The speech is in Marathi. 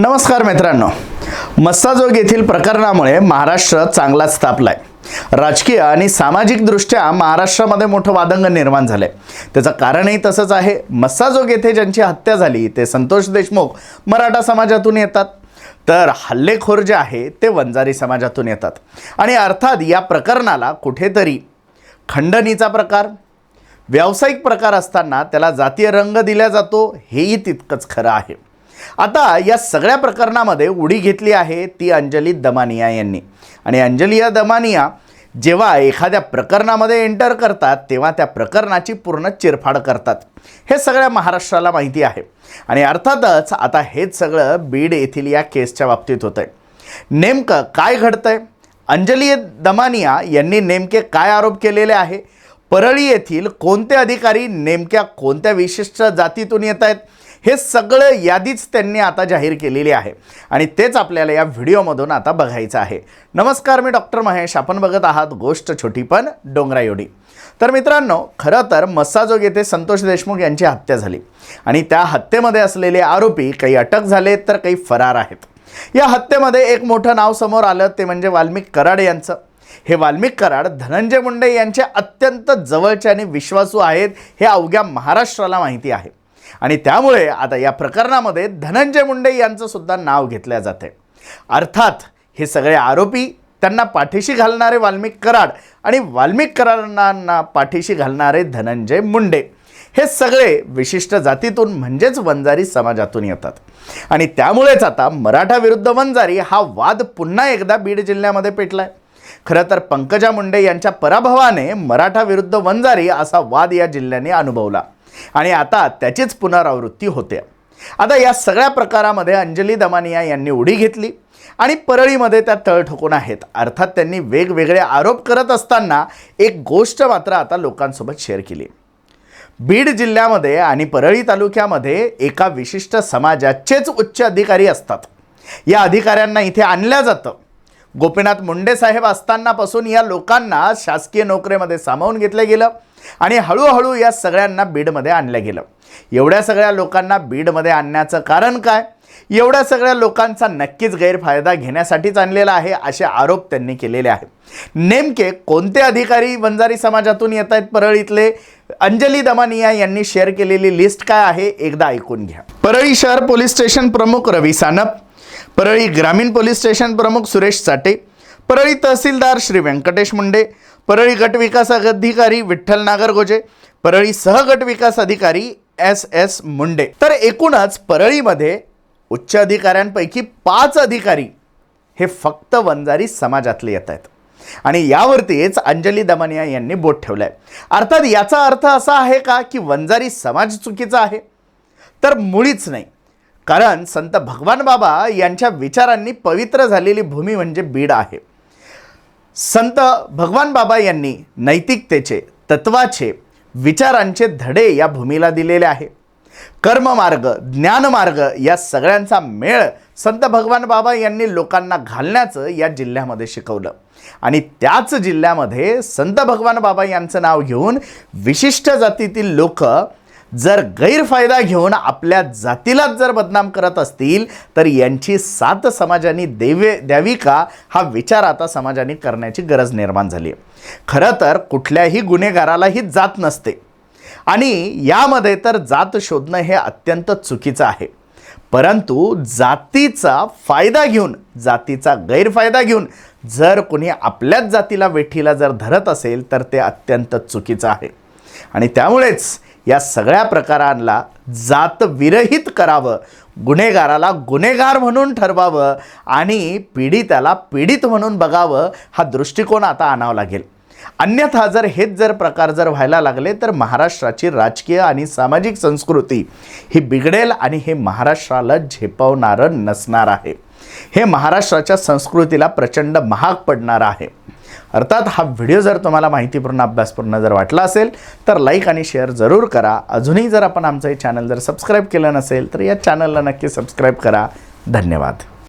नमस्कार मित्रांनो. मस्साजोग येथील प्रकरणामुळे महाराष्ट्र चांगलाच तापलाय. राजकीय आणि सामाजिकदृष्ट्या महाराष्ट्रामध्ये मोठं वादंग निर्माण झालं आहे त्याचं कारणही तसंच आहे. मस्साजोग येथे ज्यांची हत्या झाली ते संतोष देशमुख मराठा समाजातून येतात. तर हल्लेखोर जे आहे ते वंजारी समाजातून येतात. आणि अर्थात या प्रकरणाला कुठेतरी खंडणीचा प्रकार व्यावसायिक प्रकार असताना त्याला जातीय रंग दिला जातो हेही तितकंच खरं आहे. आता या सगळ्या प्रकरणामध्ये उडी घेतली आहे ती अंजली दमानिया यांनी. आणि अंजलिया दमानिया जेव्हा एखाद्या प्रकरणामध्ये एंटर करतात तेव्हा त्या प्रकरणाची पूर्ण चिरफाड करतात. हे सगळ्या महाराष्ट्राला माहिती आहे. आणि अर्थातच आता हेच सगळं बीड येथील या केसच्या बाबतीत होतं आहे नेमकं काय घडतंय? अंजली दमानिया यांनी नेमके काय आरोप केलेले आहे? परळी येथील कोणते अधिकारी नेमक्या कोणत्या विशिष्ट जातीतून येत आहेत हे सगळं यादीच त्यांनी आता जाहीर केलेली आहे. आणि तेच आपल्याला या व्हिडिओमधून आता बघायचं आहे. नमस्कार मी डॉक्टर महेश. आपण बघत आहात गोष्ट छोटी पण डोंगरा एवढी तर मित्रांनो खरं तर मस्साजोग येथे संतोष देशमुख यांची हत्या झाली. आणि त्या हत्येमध्ये असलेले आरोपी काही अटक झाले तर काही फरार आहेत. या हत्येमध्ये एक मोठं नाव समोर आलं ते म्हणजे वाल्मिक कराड यांचं. हे वाल्मिक कराड धनंजय मुंडे यांचे अत्यंत जवळचे आणि विश्वासू आहेत हे अवघ्या महाराष्ट्राला माहिती आहे. आणि त्यामुळे आता या प्रकरणामध्ये धनंजय मुंडे यांचं सुद्धा नाव घेतलं जाते. अर्थात हे सगळे आरोपी त्यांना पाठीशी घालणारे वाल्मिक कराड आणि वाल्मिक कराडांना पाठीशी घालणारे धनंजय मुंडे. हे सगळे विशिष्ट जातीतून म्हणजेच वंजारी समाजातून येतात. आणि त्यामुळेच आता मराठा विरुद्ध वंजारी हा वाद पुन्हा एकदा बीड जिल्ह्यामध्ये पेटलाय. खरं तर पंकजा मुंडे यांच्या पराभवाने मराठा विरुद्ध वंजारी असा वाद या जिल्ह्याने अनुभवला. आणि आता त्याचीच पुनरावृत्ती होते. आता या सगळ्या प्रकारामध्ये अंजली दमानिया यांनी उडी घेतली आणि परळीमध्ये त्या तळ ठोकून आहेत. अर्थात त्यांनी वेगवेगळे आरोप करत असताना एक गोष्ट मात्र आता लोकांसोबत शेअर केली. बीड जिल्ह्यामध्ये आणि परळी तालुक्यामध्ये एका विशिष्ट समाजाचेच उच्च अधिकारी असतात. या अधिकाऱ्यांना इथे आणल्या जातं. गोपीनाथ मुंडे साहेब असतानापासून या लोकांना शासकीय नोकरीमध्ये सामावून घेतलं गेलं आणि हळूहळू या सगळ्यांना बीडमध्ये आणलं गेलं. एवढ्या सगळ्या लोकांना बीडमध्ये आणण्याचं कारण काय? एवढ्या सगळ्या लोकांचा नक्कीच गैरफायदा घेण्यासाठीच आणलेला आहे असे आरोप त्यांनी केलेले आहेत. नेमके कोणते अधिकारी वंजारी समाजातून येत आहेत परळीतले? अंजली दमानिया यांनी शेअर केलेली लिस्ट काय आहे? एकदा ऐकून घ्या. परळी शहर पोलीस स्टेशन प्रमुख रवी सानप परळी ग्रामीण पोलीस स्टेशन प्रमुख सुरेश साटे परळी तहसीलदार श्री व्यंकटेश मुंडे परळी गट विकास अधिकारी विठ्ठल नागरगोजे परळी सहगट विकास अधिकारी एस एस मुंडे. तर एकूणच परळीमध्ये उच्च अधिकाऱ्यांपैकी पाच अधिकारी हे फक्त वंजारी समाजातले येत आहेत. आणि यावरतीच अंजली दमनिया यांनी बोट ठेवलं आहे अर्थात याचा अर्थ असा आहे का की वंजारी समाज चुकीचा आहे? तर मुळीच नाही. कारण संत भगवान बाबा यांच्या विचारांनी पवित्र झालेली भूमी म्हणजे बीड आहे. संत भगवान बाबा यांनी नैतिकतेचे तत्वाचे विचारांचे धडे या भूमीला दिलेले आहे. कर्ममार्ग ज्ञानमार्ग या सगळ्यांचा मेळ संत भगवान बाबा यांनी लोकांना घालण्याचं या जिल्ह्यामध्ये शिकवलं. आणि त्याच जिल्ह्यामध्ये संत भगवान बाबा यांचं नाव घेऊन विशिष्ट जातीतील लोक जर गैरफायदा घेऊन आपल्या जातीलाच जर बदनाम करत असतील तर यांची साथ समाजाने देवे द्यावी का? हा विचार आता समाजाने करण्याची गरज निर्माण झाली आहे. खरं तर कुठल्याही गुन्हेगाराला ही जात नसते. आणि यामध्ये तर जात शोधणं हे अत्यंत चुकीचं आहे. परंतु जातीचा फायदा घेऊन जातीचा गैरफायदा घेऊन जर कोणी आपल्याच जातीला वेठीला जर धरत असेल तर ते अत्यंत चुकीचं आहे. आणि त्यामुळेच या सगळ्या प्रकारांना जातविरहित करावं. गुन्हेगाराला गुन्हेगार म्हणून ठरवावं आणि पीडिताला पीडित म्हणून बघावं हा दृष्टिकोन आता आणावा लागेल. अन्यथा जर हेच जर प्रकार जर व्हायला लागले तर महाराष्ट्राची राजकीय आणि सामाजिक संस्कृती ही बिघडेल आणि हे महाराष्ट्राला झेपवणारं नसणार आहे. हे महाराष्ट्राच्या संस्कृतीला प्रचंड महाग पडणार आहे. अर्थात हा व्हिडिओ जर तुम्हाला माहितीपूर्ण अभ्यासपूर्ण जर वाटला असेल तर लाईक आणि शेअर जरूर करा. अजूनही जर आपण आमचं हे चॅनल जर सबस्क्राईब केलं नसेल तर या चॅनलला नक्की सबस्क्राईब करा. धन्यवाद.